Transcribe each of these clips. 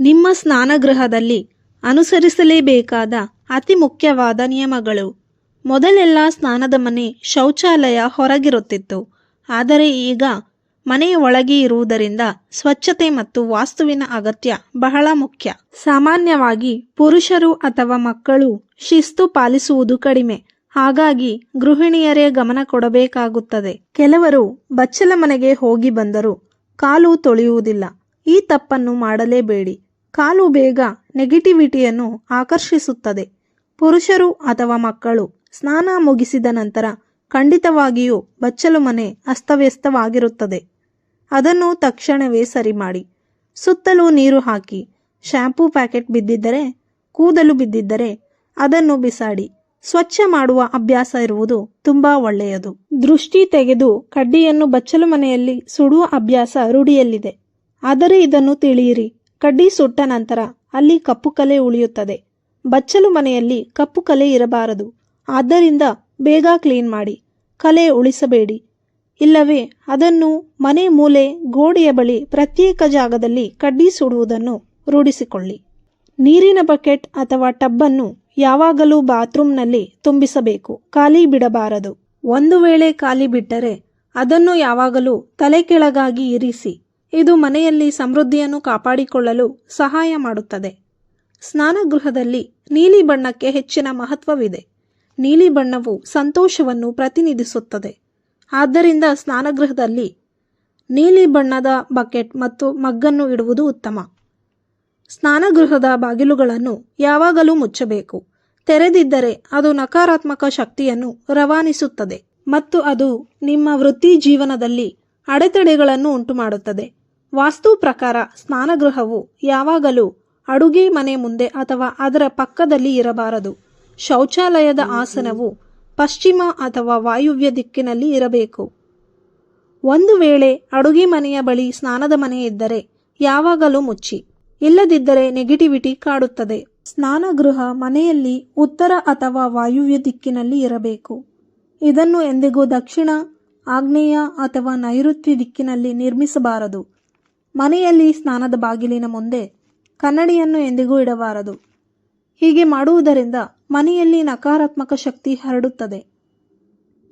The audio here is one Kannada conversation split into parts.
ನಿಮ್ಮ ಸ್ನಾನಗೃಹದಲ್ಲಿ ಅನುಸರಿಸಲೇಬೇಕಾದ ಅತಿ ಮುಖ್ಯವಾದ ನಿಯಮಗಳು. ಮೊದಲೆಲ್ಲ ಸ್ನಾನದ ಮನೆ ಶೌಚಾಲಯ ಹೊರಗಿರುತ್ತಿತ್ತು. ಆದರೆ ಈಗ ಮನೆಯ ಒಳಗೆ ಇರುವುದರಿಂದ ಸ್ವಚ್ಛತೆ ಮತ್ತು ವಾಸ್ತುವಿನ ಅಗತ್ಯ ಬಹಳ ಮುಖ್ಯ. ಸಾಮಾನ್ಯವಾಗಿ ಪುರುಷರು ಅಥವಾ ಮಕ್ಕಳು ಶಿಸ್ತು ಪಾಲಿಸುವುದು ಕಡಿಮೆ. ಹಾಗಾಗಿ ಗೃಹಿಣಿಯರೇ ಗಮನ ಕೊಡಬೇಕಾಗುತ್ತದೆ. ಕೆಲವರು ಬಚ್ಚಲ ಮನೆಗೆ ಹೋಗಿ ಬಂದರೂ ಕಾಲು ತೊಳೆಯುವುದಿಲ್ಲ. ಈ ತಪ್ಪನ್ನು ಮಾಡಲೇಬೇಡಿ. ಕಾಲು ಬೇಗ ನೆಗೆಟಿವಿಟಿಯನ್ನು ಆಕರ್ಷಿಸುತ್ತದೆ. ಪುರುಷರು ಅಥವಾ ಮಕ್ಕಳು ಸ್ನಾನ ಮುಗಿಸಿದ ನಂತರ ಖಂಡಿತವಾಗಿಯೂ ಬಚ್ಚಲು ಮನೆ ಅಸ್ತವ್ಯಸ್ತವಾಗಿರುತ್ತದೆ. ಅದನ್ನು ತಕ್ಷಣವೇ ಸರಿ ಮಾಡಿ ಸುತ್ತಲೂ ನೀರು ಹಾಕಿ ಶಾಂಪೂ ಪ್ಯಾಕೆಟ್ ಬಿದ್ದಿದ್ದರೆ, ಕೂದಲು ಬಿದ್ದಿದ್ದರೆ ಅದನ್ನು ಬಿಸಾಡಿ. ಸ್ವಚ್ಛ ಮಾಡುವ ಅಭ್ಯಾಸ ಇರುವುದು ತುಂಬಾ ಒಳ್ಳೆಯದು. ದೃಷ್ಟಿ ತೆಗೆದು ಕಡ್ಡಿಯನ್ನು ಬಚ್ಚಲು ಮನೆಯಲ್ಲಿ ಸುಡುವ ಅಭ್ಯಾಸ ರೂಢಿಯಲ್ಲಿದೆ. ಆದರೆ ಇದನ್ನು ತಿಳಿಯಿರಿ. ಕಡ್ಡಿ ಸುಟ್ಟ ನಂತರ ಅಲ್ಲಿ ಕಪ್ಪು ಕಲೆ ಉಳಿಯುತ್ತದೆ. ಬಚ್ಚಲು ಮನೆಯಲ್ಲಿ ಕಪ್ಪು ಕಲೆ ಇರಬಾರದು. ಆದ್ದರಿಂದ ಬೇಗ ಕ್ಲೀನ್ ಮಾಡಿ, ಕಲೆ ಉಳಿಸಬೇಡಿ. ಇಲ್ಲವೇ, ಅದನ್ನು ಮನೆ ಮೂಲೆ ಗೋಡೆಯ ಬಳಿ ಪ್ರತ್ಯೇಕ ಜಾಗದಲ್ಲಿ ಕಡ್ಡಿ ಸುಡುವುದನ್ನು ರೂಢಿಸಿಕೊಳ್ಳಿ. ನೀರಿನ ಬಕೆಟ್ ಅಥವಾ ಟಬ್ಬನ್ನು ಯಾವಾಗಲೂ ಬಾತ್ರೂಮ್ನಲ್ಲಿ ತುಂಬಿಸಬೇಕು. ಖಾಲಿ ಬಿಡಬಾರದು. ಒಂದು ವೇಳೆ ಖಾಲಿ ಬಿಟ್ಟರೆ ಅದನ್ನು ಯಾವಾಗಲೂ ತಲೆ ಕೆಳಗಾಗಿ ಇರಿಸಿ. ಇದು ಮನೆಯಲ್ಲಿ ಸಮೃದ್ಧಿಯನ್ನು ಕಾಪಾಡಿಕೊಳ್ಳಲು ಸಹಾಯ ಮಾಡುತ್ತದೆ. ಸ್ನಾನಗೃಹದಲ್ಲಿ ನೀಲಿ ಬಣ್ಣಕ್ಕೆ ಹೆಚ್ಚಿನ ಮಹತ್ವವಿದೆ. ನೀಲಿ ಬಣ್ಣವು ಸಂತೋಷವನ್ನು ಪ್ರತಿನಿಧಿಸುತ್ತದೆ. ಆದ್ದರಿಂದ ಸ್ನಾನಗೃಹದಲ್ಲಿ ನೀಲಿ ಬಣ್ಣದ ಬಕೆಟ್ ಮತ್ತು ಮಗ್ಗನ್ನು ಇಡುವುದು ಉತ್ತಮ. ಸ್ನಾನಗೃಹದ ಬಾಗಿಲುಗಳನ್ನು ಯಾವಾಗಲೂ ಮುಚ್ಚಬೇಕು. ತೆರೆದಿದ್ದರೆ ಅದು ನಕಾರಾತ್ಮಕ ಶಕ್ತಿಯನ್ನು ರವಾನಿಸುತ್ತದೆ ಮತ್ತು ಅದು ನಿಮ್ಮ ವೃತ್ತಿ ಜೀವನದಲ್ಲಿ ಅಡೆತಡೆಗಳನ್ನು ಉಂಟುಮಾಡುತ್ತದೆ. ವಾಸ್ತು ಪ್ರಕಾರ ಸ್ನಾನಗೃಹವು ಯಾವಾಗಲೂ ಅಡುಗೆ ಮನೆ ಮುಂದೆ ಅಥವಾ ಅದರ ಪಕ್ಕದಲ್ಲಿ ಇರಬಾರದು. ಶೌಚಾಲಯದ ಆಸನವು ಪಶ್ಚಿಮ ಅಥವಾ ವಾಯುವ್ಯ ದಿಕ್ಕಿನಲ್ಲಿ ಇರಬೇಕು. ಒಂದು ವೇಳೆ ಅಡುಗೆ ಮನೆಯ ಬಳಿ ಸ್ನಾನದ ಮನೆ ಇದ್ದರೆ ಯಾವಾಗಲೂ ಮುಚ್ಚಿ. ಇಲ್ಲದಿದ್ದರೆ ನೆಗೆಟಿವಿಟಿ ಕಾಡುತ್ತದೆ. ಸ್ನಾನಗೃಹ ಮನೆಯಲ್ಲಿ ಉತ್ತರ ಅಥವಾ ವಾಯುವ್ಯ ದಿಕ್ಕಿನಲ್ಲಿ ಇರಬೇಕು. ಇದನ್ನು ಎಂದಿಗೂ ದಕ್ಷಿಣ, ಆಗ್ನೇಯ ಅಥವಾ ನೈಋತ್ಯ ದಿಕ್ಕಿನಲ್ಲಿ ನಿರ್ಮಿಸಬಾರದು. ಮನೆಯಲ್ಲಿ ಸ್ನಾನದ ಬಾಗಿಲಿನ ಮುಂದೆ ಕನ್ನಡಿಯನ್ನು ಎಂದಿಗೂ ಇಡಬಾರದು. ಹೀಗೆ ಮಾಡುವುದರಿಂದ ಮನೆಯಲ್ಲಿ ನಕಾರಾತ್ಮಕ ಶಕ್ತಿ ಹರಡುತ್ತದೆ.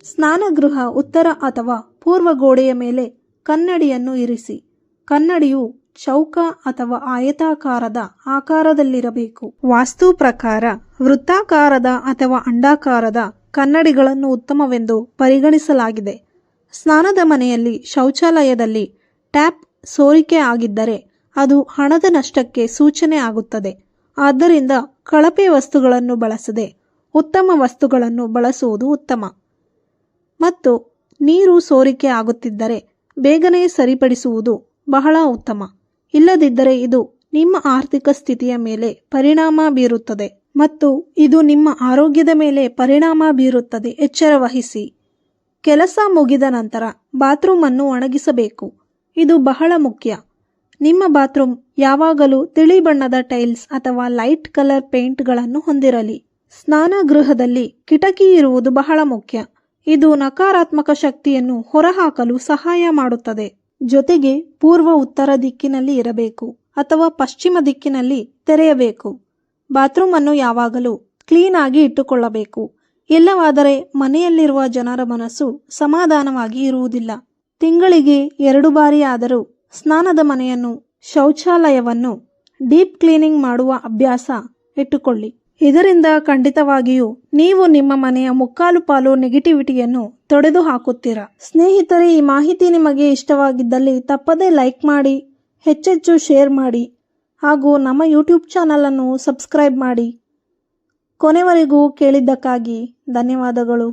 ಸ್ನಾನಗೃಹ ಉತ್ತರ ಅಥವಾ ಪೂರ್ವ ಗೋಡೆಯ ಮೇಲೆ ಕನ್ನಡಿಯನ್ನು ಇರಿಸಿ, ಕನ್ನಡಿಯು ಚೌಕ ಅಥವಾ ಆಯತಾಕಾರದ ಆಕಾರದಲ್ಲಿರಬೇಕು. ವಾಸ್ತು ಪ್ರಕಾರ ವೃತ್ತಾಕಾರದ ಅಥವಾ ಅಂಡಾಕಾರದ ಕನ್ನಡಿಗಳನ್ನು ಉತ್ತಮವೆಂದು ಪರಿಗಣಿಸಲಾಗಿದೆ. ಸ್ನಾನದ ಮನೆಯಲ್ಲಿ ಶೌಚಾಲಯದಲ್ಲಿ ಟ್ಯಾಪ್ ಸೋರಿಕೆ ಆಗಿದ್ದರೆ ಅದು ಹಣದ ನಷ್ಟಕ್ಕೆ ಸೂಚನೆ ಆಗುತ್ತದೆ. ಆದ್ದರಿಂದ ಕಳಪೆ ವಸ್ತುಗಳನ್ನು ಬಳಸದೆ ಉತ್ತಮ ವಸ್ತುಗಳನ್ನು ಬಳಸುವುದು ಉತ್ತಮ. ಮತ್ತು ನೀರು ಸೋರಿಕೆ ಆಗುತ್ತಿದ್ದರೆ ಬೇಗನೆ ಸರಿಪಡಿಸುವುದು ಬಹಳ ಉತ್ತಮ. ಇಲ್ಲದಿದ್ದರೆ ಇದು ನಿಮ್ಮ ಆರ್ಥಿಕ ಸ್ಥಿತಿಯ ಮೇಲೆ ಪರಿಣಾಮ ಬೀರುತ್ತದೆ. ಮತ್ತು ಇದು ನಿಮ್ಮ ಆರೋಗ್ಯದ ಮೇಲೆ ಪರಿಣಾಮ ಬೀರುತ್ತದೆ. ಎಚ್ಚರ ವಹಿಸಿ. ಕೆಲಸ ಮುಗಿದ ನಂತರ ಬಾತ್ರೂಮ್ ಅನ್ನು ಒಣಗಿಸಬೇಕು. ಇದು ಬಹಳ ಮುಖ್ಯ. ನಿಮ್ಮ ಬಾತ್ರೂಮ್ ಯಾವಾಗಲೂ ತಿಳಿ ಬಣ್ಣದ ಟೈಲ್ಸ್ ಅಥವಾ ಲೈಟ್ ಕಲರ್ ಪೇಂಟ್ಗಳನ್ನು ಹೊಂದಿರಲಿ. ಸ್ನಾನಗೃಹದಲ್ಲಿ ಕಿಟಕಿ ಇರುವುದು ಬಹಳ ಮುಖ್ಯ. ಇದು ನಕಾರಾತ್ಮಕ ಶಕ್ತಿಯನ್ನು ಹೊರಹಾಕಲು ಸಹಾಯ ಮಾಡುತ್ತದೆ. ಜೊತೆಗೆ ಪೂರ್ವ ಉತ್ತರ ದಿಕ್ಕಿನಲ್ಲಿ ಇರಬೇಕು ಅಥವಾ ಪಶ್ಚಿಮ ದಿಕ್ಕಿನಲ್ಲಿ ತೆರೆಯಬೇಕು. ಬಾತ್ರೂಮ್ ಅನ್ನು ಯಾವಾಗಲೂ ಕ್ಲೀನ್ ಆಗಿ ಇಟ್ಟುಕೊಳ್ಳಬೇಕು. ಇಲ್ಲವಾದರೆ ಮನೆಯಲ್ಲಿರುವ ಜನರ ಮನಸ್ಸು ಸಮಾಧಾನವಾಗಿ ಇರುವುದಿಲ್ಲ. ತಿಂಗಳಿಗೆ ಎರಡು ಬಾರಿಯಾದರೂ ಸ್ನಾನದ ಮನೆಯನ್ನು, ಶೌಚಾಲಯವನ್ನು ಡೀಪ್ ಕ್ಲೀನಿಂಗ್ ಮಾಡುವ ಅಭ್ಯಾಸ ಇಟ್ಟುಕೊಳ್ಳಿ. ಇದರಿಂದ ಖಂಡಿತವಾಗಿಯೂ ನೀವು ನಿಮ್ಮ ಮನೆಯ ಮುಕ್ಕಾಲು ಪಾಲು ನೆಗೆಟಿವಿಟಿಯನ್ನು ತೊಡೆದು ಹಾಕುತ್ತೀರಾ? ಸ್ನೇಹಿತರೆ, ಈ ಮಾಹಿತಿ ನಿಮಗೆ ಇಷ್ಟವಾಗಿದ್ದಲ್ಲಿ ತಪ್ಪದೇ ಲೈಕ್ ಮಾಡಿ, ಹೆಚ್ಚೆಚ್ಚು ಶೇರ್ ಮಾಡಿ ಹಾಗೂ ನಮ್ಮ ಯೂಟ್ಯೂಬ್ ಚಾನಲನ್ನು ಸಬ್ಸ್ಕ್ರೈಬ್ ಮಾಡಿ. ಕೊನೆವರೆಗೂ ಕೇಳಿದ್ದಕ್ಕಾಗಿ ಧನ್ಯವಾದಗಳು.